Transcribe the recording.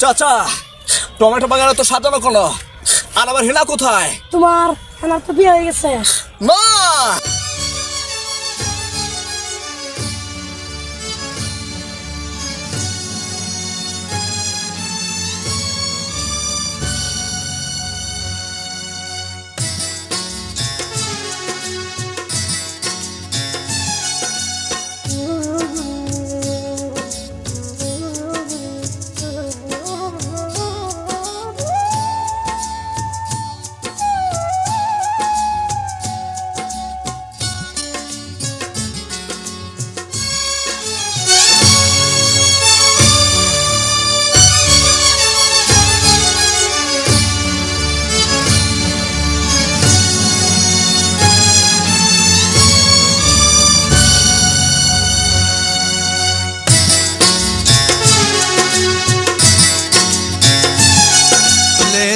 চাচা টমেটো বাগানে তো সাজানো কোনো। আর আবার হেনা কোথায়? তোমার হেলা তো বিয়ে হয়ে গেছে। মা